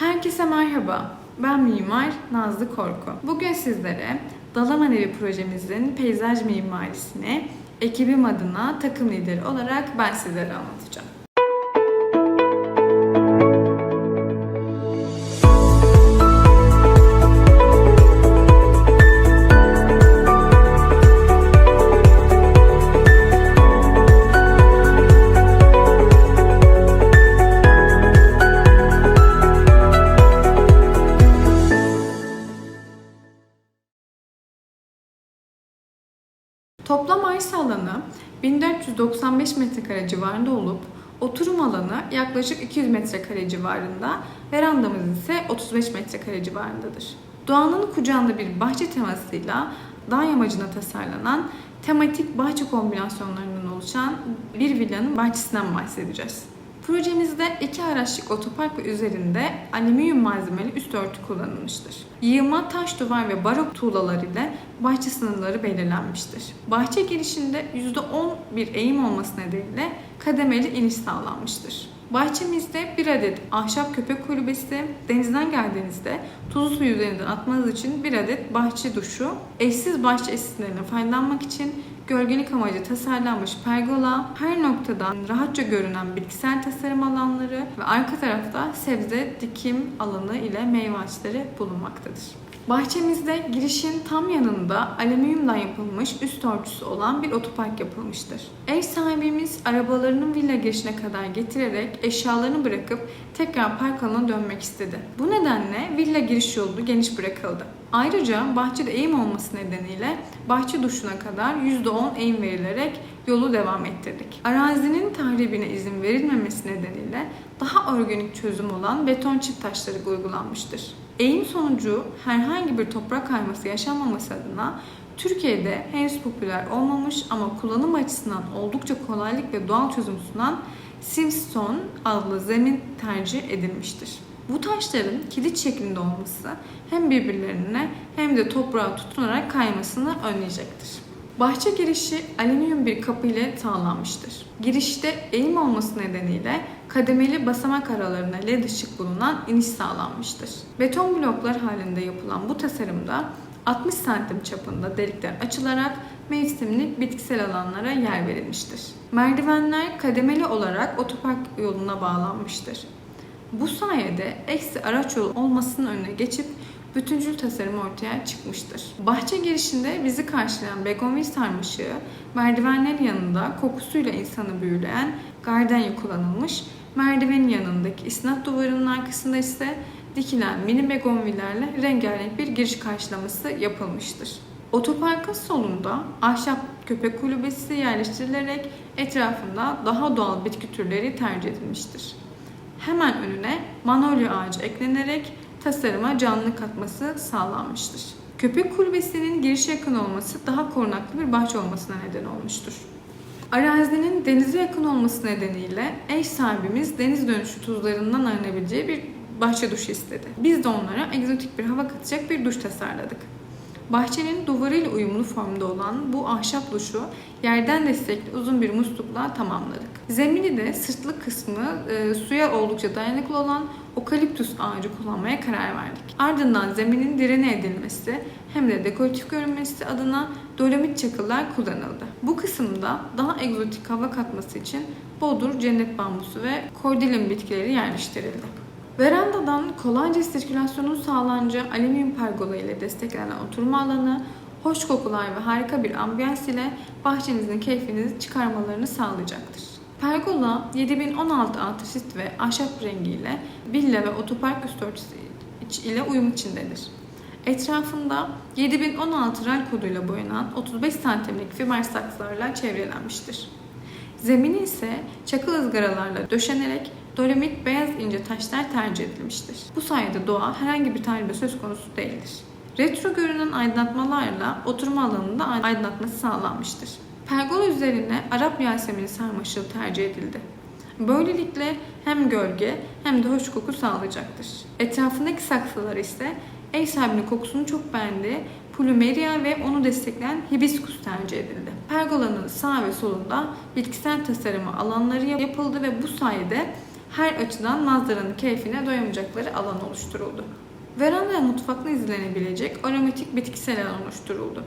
Herkese merhaba. Ben mimar Nazlı Korku. Bugün sizlere Dalaman Evi projemizin peyzaj mimarisini ekibim adına takım lideri olarak ben sizlere anlatacağım. Toplam arsa alanı 1495 metrekare civarında olup oturum alanı yaklaşık 200 metrekare civarında, verandamız ise 35 metrekare civarındadır. Doğanın kucağında bir bahçe temasıyla dağ yamacına tasarlanan tematik bahçe kombinasyonlarından oluşan bir villanın bahçesinden bahsedeceğiz. Projemizde iki araçlık otopark ve üzerinde alüminyum malzemeli üst örtü kullanılmıştır. Yığma, taş duvar ve barok tuğlalar ile bahçe sınırları belirlenmiştir. Bahçe girişinde %10 bir eğim olması nedeniyle kademeli iniş sağlanmıştır. Bahçemizde bir adet ahşap köpek kulübesi, denizden geldiğinizde tuzlu suyu üzerinden atmanız için bir adet bahçe duşu, eşsiz bahçe esinlerine faydalanmak için gölgelik amacı tasarlanmış pergola, her noktadan rahatça görünen bitkisel tasarım alanları ve arka tarafta sebze dikim alanı ile meyve ağaçları bulunmaktadır. Bahçemizde girişin tam yanında alüminyumdan yapılmış üst örtüsü olan bir otopark yapılmıştır. Ev sahibimiz arabalarının villa girişine kadar getirerek eşyalarını bırakıp tekrar park alanına dönmek istedi. Bu nedenle villa giriş yolu geniş bırakıldı. Ayrıca bahçede eğim olması nedeniyle bahçe duşuna kadar %10 eğim verilerek yolu devam ettirdik. Arazinin tahribine izin verilmemesi nedeniyle daha organik çözüm olan beton çift taşları uygulanmıştır. Eğim sonucu herhangi bir toprak kayması yaşanmaması adına Türkiye'de henüz popüler olmamış ama kullanım açısından oldukça kolaylık ve doğal çözüm sunan Simstone adlı zemin tercih edilmiştir. Bu taşların kilit şeklinde olması hem birbirlerine hem de toprağa tutunarak kaymasını önleyecektir. Bahçe girişi alüminyum bir kapı ile sağlanmıştır. Girişte eğim olması nedeniyle kademeli basamak aralarına led ışık bulunan iniş sağlanmıştır. Beton bloklar halinde yapılan bu tasarımda 60 santim çapında delikler açılarak mevsimlik bitkisel alanlara yer verilmiştir. Merdivenler kademeli olarak otopark yoluna bağlanmıştır. Bu sayede eksi araç yolu olmasının önüne geçip bütüncül tasarım ortaya çıkmıştır. Bahçe girişinde bizi karşılayan begonvil sarmaşığı, merdivenlerin yanında kokusuyla insanı büyüleyen gardenya kullanılmış, merdivenin yanındaki isnat duvarının arkasında ise dikilen mini begonvillerle rengarenk bir giriş karşılaması yapılmıştır. Otoparkın solunda ahşap köpek kulübesi yerleştirilerek etrafında daha doğal bitki türleri tercih edilmiştir. Hemen önüne manolya ağacı eklenerek tasarıma canlı katması sağlanmıştır. Köpek kulübesinin girişe yakın olması daha korunaklı bir bahçe olmasına neden olmuştur. Arazinin denize yakın olması nedeniyle eş sahibimiz deniz dönüşü tuzlarından arınabileceği bir bahçe duşu istedi. Biz de onlara egzotik bir hava katacak bir duş tasarladık. Bahçenin duvarıyla uyumlu formda olan bu ahşap duşu yerden destekli uzun bir muslukla tamamladık. Zemini de sırtlı kısmı e, suya oldukça dayanıklı olan okaliptüs ağacı kullanmaya karar verdik. Ardından zeminin direne edilmesi hem de dekoratif görünmesi adına dolomit çakıllar kullanıldı. Bu kısımda daha egzotik hava katması için bodur, cennet bambusu ve kordilin bitkileri yerleştirildi. Verandadan kolayca sirkülasyonun sağlanacağı alüminyum pergola ile desteklenen oturma alanı, hoş kokular ve harika bir ambiyans ile bahçenizin keyfinizi çıkarmalarını sağlayacaktır. Pergola 7016 antrasit ve ahşap rengiyle villa ve otopark üst ile uyum içindedir. Etrafında 7016 ral koduyla boyanan 35 santimlik fiber saksılarla çevrelenmiştir. Zemini ise çakıl ızgaralarla döşenerek dolomit beyaz ince taşlar tercih edilmiştir. Bu sayede doğa herhangi bir tahribe söz konusu değildir. Retro görünen aydınlatmalarla oturma alanında aydınlatması sağlanmıştır. Pergola üzerine Arap Yasemini sarmaşığı tercih edildi. Böylelikle hem gölge hem de hoş koku sağlayacaktır. Etrafındaki saksılar ise ev sahibinin kokusunu çok beğendiği plumeria ve onu destekleyen hibiskus tercih edildi. Pergolanın sağ ve solunda bitkisel tasarımı alanları yapıldı ve bu sayede her açıdan manzaranın keyfine doyamayacakları alan oluşturuldu. Veranda ve mutfakta izlenebilecek aromatik bitkisel alan oluşturuldu.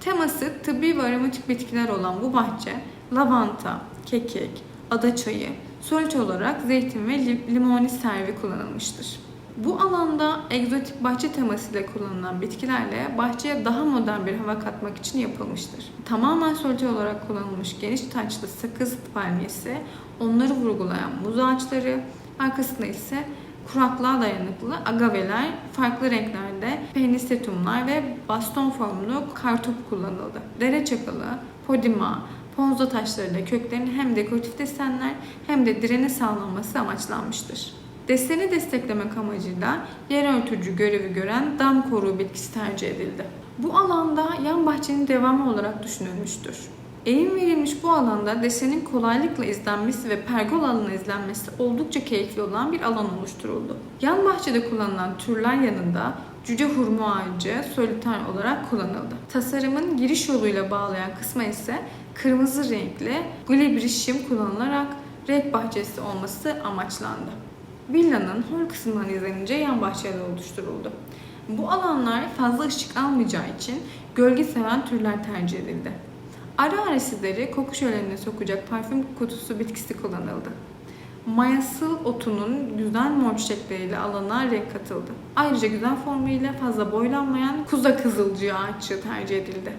Teması tıbbi ve aromatik bitkiler olan bu bahçe lavanta, kekik, adaçayı, sonuç olarak zeytin ve li- limoni servi kullanılmıştır. Bu alanda egzotik bahçe temasıyla kullanılan bitkilerle bahçeye daha modern bir hava katmak için yapılmıştır. Tamamen solite olarak kullanılmış geniş taçlı sakız palmiyesi, onları vurgulayan muz ağaçları, arkasında ise kuraklığa dayanıklı agaveler, farklı renklerde pennisetumlar ve baston formlu kartop kullanıldı. Dere çakalı, podima, ponza taşlarıyla köklerin hem dekoratif desenler hem de direne sağlanması amaçlanmıştır. Deseni desteklemek amacıyla yer örtücü görevi gören dam koruğu bitkisi tercih edildi. Bu alanda yan bahçenin devamı olarak düşünülmüştür. Eğim verilmiş bu alanda desenin kolaylıkla izlenmesi ve pergola alanı izlenmesi oldukça keyifli olan bir alan oluşturuldu. Yan bahçede kullanılan türler yanında cüce hurma ağacı soliter olarak kullanıldı. Tasarımın giriş yoluyla bağlayan kısma ise kırmızı renkli glibri kullanılarak renk bahçesi olması amaçlandı. Villanın hol kısmından izlenince yan bahçeler oluşturuldu. Bu alanlar fazla ışık almayacağı için gölge seven türler tercih edildi. Ara ara sizleri koku şölenine sokacak parfüm kutusu bitkisi kullanıldı. Mayasıl otunun güzel mor çiçekleriyle alana renk katıldı. Ayrıca güzel formuyla fazla boylanmayan kuza kızılcığı ağaççığı tercih edildi.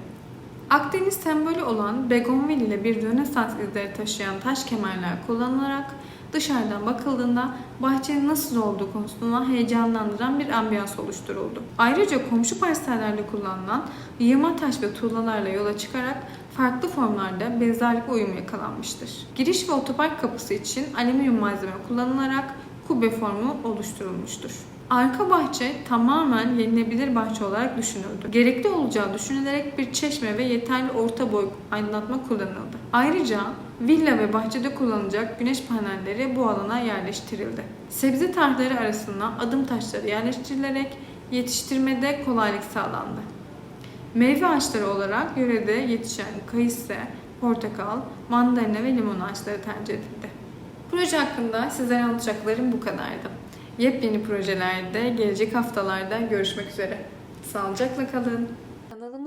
Akdeniz sembolü olan begonvil ile bir Rönesans izleri taşıyan taş kemerler kullanılarak dışarıdan bakıldığında bahçenin nasıl olduğu konusunda heyecanlandıran bir ambiyans oluşturuldu. Ayrıca komşu parsellerde kullanılan yığma taş ve tuğlalarla yola çıkarak farklı formlarda benzerlik uyumu yakalanmıştır. Giriş ve otopark kapısı için alüminyum malzeme kullanılarak kubbe formu oluşturulmuştur. Arka bahçe tamamen yenilebilir bahçe olarak düşünüldü. Gerekli olacağı düşünülerek bir çeşme ve yeterli orta boy aydınlatma kullanıldı. Ayrıca villa ve bahçede kullanılacak güneş panelleri bu alana yerleştirildi. Sebze tarhları arasına adım taşları yerleştirilerek yetiştirmede kolaylık sağlandı. Meyve ağaçları olarak yörede yetişen kayısı, portakal, mandalina ve limon ağaçları tercih edildi. Proje hakkında sizlere anlatacaklarım bu kadardı. Yepyeni projelerde gelecek haftalarda görüşmek üzere. Sağlıcakla kalın.